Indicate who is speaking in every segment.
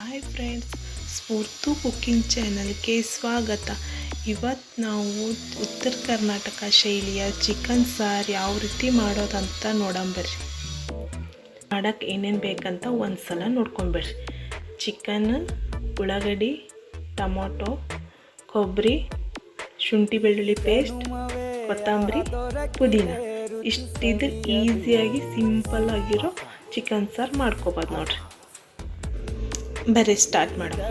Speaker 1: Hi friends, ಸ್ಫೂರ್ತು cooking ಚಾನಲ್ಗೆ ಸ್ವಾಗತ. ಇವತ್ತು ನಾವು ಉತ್ತರ ಕರ್ನಾಟಕ ಶೈಲಿಯ ಚಿಕನ್ ಸಾರು ಯಾವ ರೀತಿ ಮಾಡೋದಂತ ನೋಡಂಬರ್ರಿ ಮಾಡಕ್ಕೆ ಏನೇನು ಬೇಕಂತ ಒಂದು ಸಲ ನೋಡ್ಕೊಂಬರ್ರಿ ಚಿಕನ್, ಉಳ್ಳಾಗಡ್ಡಿ, ಟೊಮೊಟೊ ಕೊಬ್ಬರಿ ಶುಂಠಿ ಬೆಳ್ಳುಳ್ಳಿ ಪೇಸ್ಟ್, ಕೊತ್ತಂಬರಿ, ಪುದೀನ. ಇಷ್ಟಿದ್ರೆ ಈಸಿಯಾಗಿ ಸಿಂಪಲ್ ಆಗಿರೋ ಚಿಕನ್ ಸಾರು ಮಾಡ್ಕೋಬೋದು ನೋಡ್ರಿ. ಬರ್ರಿ ಸ್ಟಾರ್ಟ್ ಮಾಡೋಣ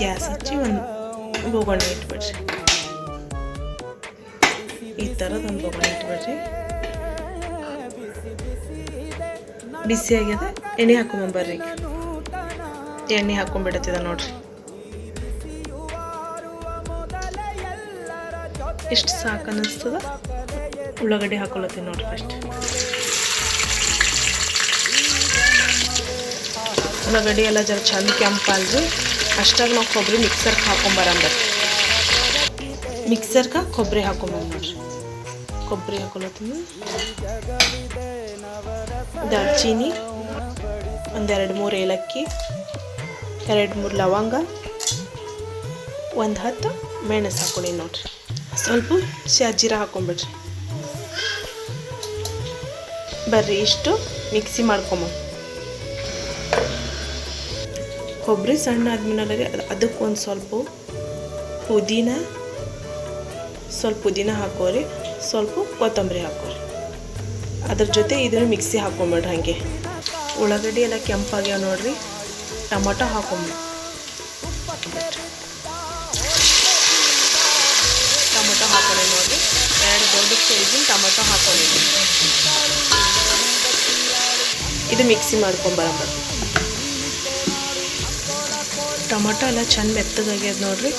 Speaker 1: ಗ್ಯಾಸ್ ಹಚ್ಚಿ ಒಂದು ಬೋಗಣೆ ಇಟ್ಬಿಡ್ರಿ. ಈ ಥರದ ಒಂದು ಬೋಗಣೆ ಇಟ್ಬಿಡ್ರಿ. ಬಿಸಿ ಆಗ್ಯದ, ಎಣ್ಣೆ ಹಾಕೊಂಬರ್ರಿ ಎಣ್ಣೆ ಹಾಕೊಂಡ್ಬಿಡತ್ತಿದ ನೋಡ್ರಿ. ಎಷ್ಟು ಸಾಕು ಅನ್ನಿಸ್ತದ? ಉಳ್ಳಾಗಡ್ಡಿ ಹಾಕೊಳತ್ತೀನಿ ನೋಡ್ರಿ ಫಸ್ಟ್. ಉಳ್ಳಾಗಡ್ಡಿ ಎಲ್ಲ ಜರ ಚಂದ ಕೆಂಪಲ್ರಿ ಅಷ್ಟಾಗ ನಾವು ಕೊಬ್ಬರಿ ಮಿಕ್ಸರ್ಗೆ ಹಾಕೊಂಬರಂಬ ಮಿಕ್ಸರ್ಗೆ ಕೊಬ್ಬರಿ ಹಾಕೊಂಬಂದು ಕೊಬ್ಬರಿ ಹಾಕೊಳತ್ತೀನಿ. ದಾಲ್ಚೀನಿ, ಒಂದೆರಡು ಮೂರು ಏಲಕ್ಕಿ, ಎರಡು ಮೂರು ಲವಂಗ, ಒಂದು ಹತ್ತು ಮೆಣಸು ಹಾಕೊಳ್ಳಿ ನೋಡ್ರಿ. ಸ್ವಲ್ಪ ಶಾಜೀರ ಹಾಕೊಂಬಿಡ್ರಿ. ಬರ್ರಿ ಇಷ್ಟು ಮಿಕ್ಸಿ ಮಾಡ್ಕೊಂಬ ಕೊಬ್ಬರಿ ಸಣ್ಣ ಆದ್ಮೇಲೆ ಅದಕ್ಕೆ ಒಂದು ಸ್ವಲ್ಪ ಪುದೀನ ಸ್ವಲ್ಪ ಪುದೀನ ಹಾಕೋರಿ, ಸ್ವಲ್ಪ ಕೊತ್ತಂಬರಿ ಹಾಕೋರಿ. ಅದ್ರ ಜೊತೆ ಇದನ್ನು ಮಿಕ್ಸಿ ಹಾಕೊಂಬಿಡ್ರಿ ಹಾಗೆ. ಉಳ್ಳಾಗಡ್ಡಿ ಎಲ್ಲ ಕೆಂಪಾಗ್ಯಾವ ನೋಡ್ರಿ, ಟೊಮೊಟೊ ಹಾಕೊಂಬಿಡಿ ಟೊಮೊಟೊ ಹಾಕೊಳ್ಳಿ ನೋಡ್ರಿ, ಎರಡು ದೊಡ್ಡ ಸೈಜಿನ ಟೊಮೊಟೊ ಹಾಕೊಳ್ಳಿ ಇದು ಮಿಕ್ಸಿ ಮಾಡ್ಕೊಂಬರಂಬ ಟೊಮೊಟೊ ಎಲ್ಲ ಚೆಂದ ಮೆತ್ತಗಾಗ್ಯದ ನೋಡ್ರಿ.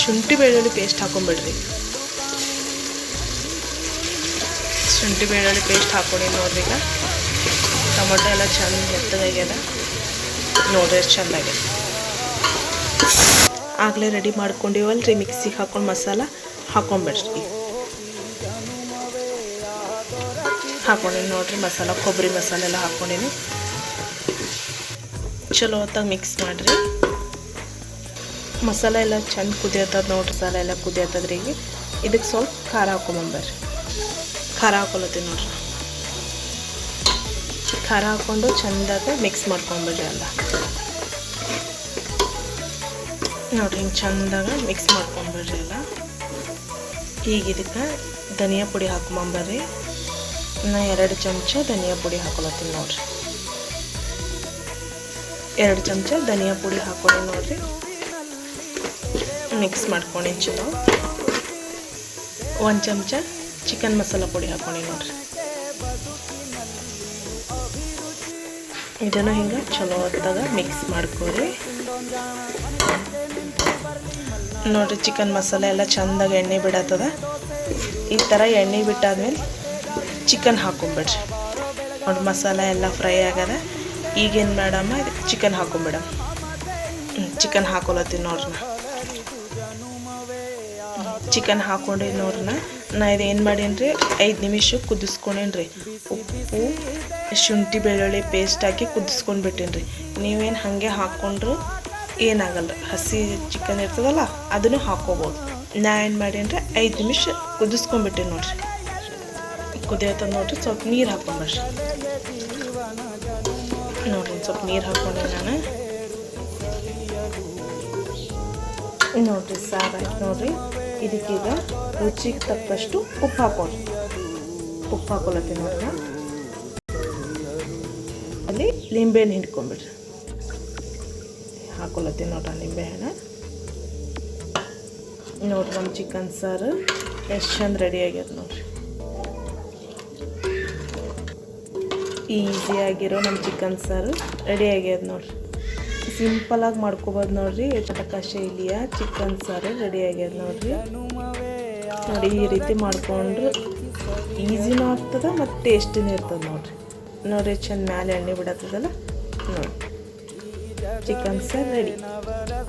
Speaker 1: ಶುಂಠಿ ಬೆಳ್ಳುಳ್ಳಿ ಪೇಸ್ಟ್ ಹಾಕೊಂಬಿಡ್ರಿ. ಶುಂಠಿ ಬೆಳ್ಳುಳ್ಳಿ ಪೇಸ್ಟ್ ಹಾಕೊಂಡಿ ನೋಡ್ರಿ ಈಗ. ಟೊಮೊಟೊ ಎಲ್ಲ ಚೆಂದ ಮೆತ್ತಗಾಗ್ಯದ ನೋಡ್ರಿ ಎಷ್ಟು ಆಗ್ಯದ ಆಗಲೇ ರೆಡಿ ಮಾಡ್ಕೊಂಡಿವಲ್ರಿ ಮಿಕ್ಸಿಗೆ ಹಾಕೊಂಡು ಮಸಾಲ ಹಾಕೊಂಬಿಡ್ರಿ. ಹಾಕೊಂಡಿನಿ ನೋಡ್ರಿ ಮಸಾಲ, ಕೊಬ್ಬರಿ ಮಸಾಲೆ ಎಲ್ಲ ಹಾಕೊಂಡೀನಿ. ಚಲೋ ಹೊತ್ತಾಗ ಮಿಕ್ಸ್ ಮಾಡಿರಿ. ಮಸಾಲೆ ಎಲ್ಲ ಚಂದ ಕುದಿಯತ್ತದ ನೋಡ್ರಿ. ಮಸಾಲೆ ಎಲ್ಲ ಕುದಿಯತ್ತದ್ರಿ ಈಗ. ಇದಕ್ಕೆ ಸ್ವಲ್ಪ ಖಾರ ಹಾಕೊಂಬಂಬರ್ರಿ ಖಾರ ಹಾಕೊಳತ್ತೀನಿ ನೋಡ್ರಿ. ಖಾರ ಹಾಕ್ಕೊಂಡು ಚಂದಾಗ ಮಿಕ್ಸ್ ಮಾಡ್ಕೊಂಬಿಡ್ರಿ ಎಲ್ಲ. ನೋಡ್ರಿ ಹಿಂಗೆ ಚಂದಾಗ ಮಿಕ್ಸ್ ಮಾಡ್ಕೊಂಬಿಡ್ರಿ ಎಲ್ಲ. ಈಗ ಇದಕ್ಕೆ ಧನಿಯಾ ಪುಡಿ ಹಾಕೊಂಬಂಬರ್ರಿ ನಾ ಎರಡು ಚಮಚ ಧನಿಯಾ ಪುಡಿ ಹಾಕೊಳತ್ತೀನಿ ನೋಡ್ರಿ. ಎರಡು ಚಮಚ ಧನಿಯಾ ಪುಡಿ ಹಾಕೊಳ್ಳಿ ನೋಡ್ರಿ. ಮಿಕ್ಸ್ ಮಾಡ್ಕೊಂಡು ಚಲೋ ಒಂದು ಚಮಚ ಚಿಕನ್ ಮಸಾಲ ಪುಡಿ ಹಾಕೊಂಡು ನೋಡ್ರಿ. ಇದನ್ನು ಹಿಂಗೆ ಚಲೋ ಹೊತ್ತಾಗ ಮಿಕ್ಸ್ ಮಾಡ್ಕೊರಿ. ನೋಡ್ರಿ ಚಿಕನ್ ಮಸಾಲ ಎಲ್ಲ ಚಂದಾಗ ಎಣ್ಣೆ ಬಿಡತ್ತದ ಈ ಥರ ಎಣ್ಣೆ ಬಿಟ್ಟಾದ್ಮೇಲೆ ಚಿಕನ್ ಹಾಕೊಂಬಿಡ್ರಿ. ನೋಡಿ ಮಸಾಲ ಎಲ್ಲ ಫ್ರೈ ಆಗದ ಈಗೇನು ಮೇಡಮ್ಮ ಚಿಕನ್ ಹಾಕೊಂಬಿಡಮ್ಮ. ಚಿಕನ್ ಹಾಕೊಲತ್ತೀನಿ ನೋಡ್ರಿ ನಾ. ಚಿಕನ್ ಹಾಕ್ಕೊಂಡಿನಿ ಅವ್ರನ್ನ ನಾ ಇದು ಏನು ಮಾಡೀನಿ ರೀ ಐದು ನಿಮಿಷ ಕುದಿಸ್ಕೊಂಡೇನಿ ರೀ ಉಪ್ಪು, ಶುಂಠಿ, ಬೆಳ್ಳುಳ್ಳಿ ಪೇಸ್ಟ್ ಹಾಕಿ ಕುದಿಸ್ಕೊಂಡು ಬಿಟ್ಟೇನಿ ರೀ ನೀವೇನು ಹಾಗೆ ಹಾಕ್ಕೊಂಡ್ರು ಏನಾಗಲ್ಲ. ಹಸಿ ಚಿಕನ್ ಇರ್ತದಲ್ಲ, ಅದನ್ನು ಹಾಕೋಬೋದು. ನಾ ಏನು ಮಾಡೀನಿ ರೀ ಐದು ನಿಮಿಷ ಕುದಿಸ್ಕೊಂಡ್ಬಿಟ್ಟೀನಿ ನೋಡ್ರಿ. ಕುದಿಯತ್ತ ನೋಡ್ರಿ, ಸ್ವಲ್ಪ ನೀರು ಹಾಕೊಂಡ್ರಿ ನೋಡ್ರಿ, ಸ್ವಲ್ಪ ನೀರು ಹಾಕೊಂಡೆ ನಾನು. ನೋಡ್ರಿ ಸಾರು ಆಯ್ತು ನೋಡ್ರಿ. ಇದಕ್ಕೀಗ ರುಚಿಗೆ ತಕ್ಕಷ್ಟು ಉಪ್ಪು ಹಾಕೊಳ್ಳಿ ಉಪ್ಪು ಹಾಕೊಳತ್ತೆ ನೋಡ್ರಿ ಅಲ್ಲಿ ಲಿಂಬೆಹಣ್ಣು ಹಿಡ್ಕೊಂಬಿಡ್ರಿ ಹಾಕೊಳತ್ತೆ ನೋಡ್ರಿ ಲಿಂಬೆಹಣ್ಣು ನೋಡ್ರಿ ನಮ್ಮ ಚಿಕನ್ ಸಾರು ಎಷ್ಟು ಚಂದ ರೆಡಿ ಆಗ್ಯದ ನೋಡ್ರಿ. ಈಸಿಯಾಗಿರೋ ನಮ್ಮ ಚಿಕನ್ ಸಾರು ರೆಡಿ ಆಗ್ಯದ ನೋಡ್ರಿ. ಸಿಂಪಲಾಗಿ ಮಾಡ್ಕೊಬೋದು ನೋಡ್ರಿ. ಶೈಲಿಯ ಚಿಕನ್ ಸಾರು ರೆಡಿ ಆಗ್ಯದ ನೋಡ್ರಿ. ನೋಡಿ ಈ ರೀತಿ ಮಾಡ್ಕೊಂಡ್ರೆ ಈಸಿನೂ ಆಗ್ತದೆ ಮತ್ತು ಟೇಸ್ಟಿನೂ ಇರ್ತದೆ ನೋಡ್ರಿ. ನೋಡ್ರಿ ಚಂದ ಮ್ಯಾಲೆ ಎಣ್ಣೆ ಬಿಡತ್ತದಲ್ಲ? ನೋಡಿ ಚಿಕನ್ ಸಾರು ರೆಡಿ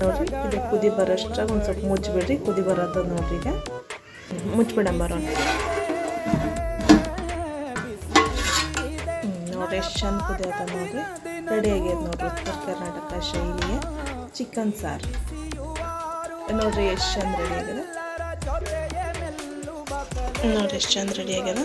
Speaker 1: ನೋಡ್ರಿ, ಇದು ಕುದಿ ಬರೋಷ್ಟ್ರಾಗ ಒಂದು ಸ್ವಲ್ಪ ಮುಚ್ಚಿಬಿಡ್ರಿ ಕುದಿ ಬರತ್ತದ ನೋಡ್ರಿ ಈಗ. ಮುಚ್ಚಿಬಿಡಂಬರೋಣ ಎಷ್ಟು ಚೆಂದ ಕುದಿಯತ್ತ ನೋಡ್ರಿ ರೆಡಿ ಆಗ್ಯದ ನೋಡ್ರಿ ಉತ್ತರ ಕರ್ನಾಟಕ ಶೈಲಿಯ ಚಿಕನ್ ಸಾರ್ ನೋಡ್ರಿ ಎಷ್ಟು ಚಂದ ರೆಡಿ ಆಗ್ಯದ ನೋಡ್ರಿ ಎಷ್ಟು ಚಂದ ರೆಡಿ ಆಗ್ಯದ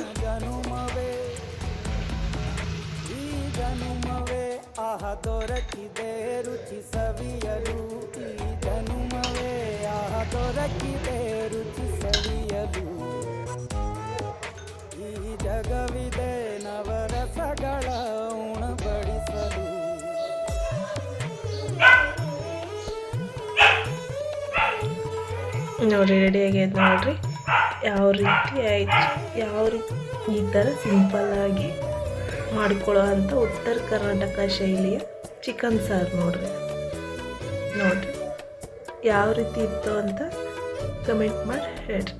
Speaker 2: ಈ ಜಗವಿದೆ
Speaker 1: ನೋಡ್ರಿ ರೆಡಿ ಆಗ್ಯದ ನೋಡ್ರಿ. ಯಾವ ರೀತಿ ಆಯಿತು, ಯಾವ ರೀತಿ ಈ ಥರ ಸಿಂಪಲ್ಲಾಗಿ ಮಾಡ್ಕೊಳ್ಳೋ ಅಂಥ ಉತ್ತರ ಕರ್ನಾಟಕ ಶೈಲಿಯ ಚಿಕನ್ ಸಾರು ನೋಡ್ರಿ. ನೋಡ್ರಿ, ಯಾವ ರೀತಿ ಇತ್ತು ಅಂತ ಕಮೆಂಟ್ ಮಾಡಿ ಹೇಳ್ರಿ.